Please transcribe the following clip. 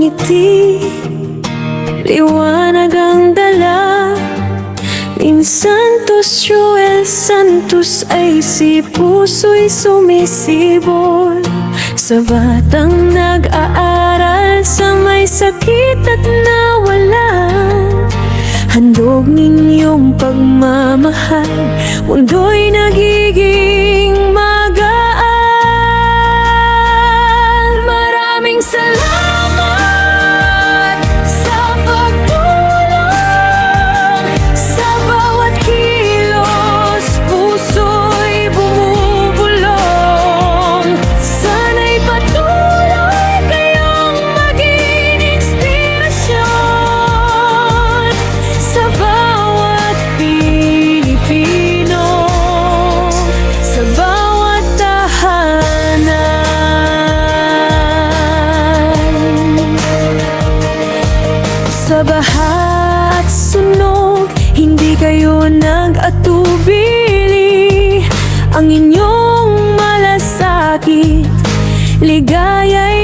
ngiti Liwanag ang dala. Minsan tos Joel Santos ay si puso'y sumisibol. Sa batang nag-aaral sa may sakit at nawalan. Handog ninyong pagmamahal Mundo'y nagiging sa baha at sunog, hindi kayo nag-atubili. Ang inyong malasakit, ligaya'y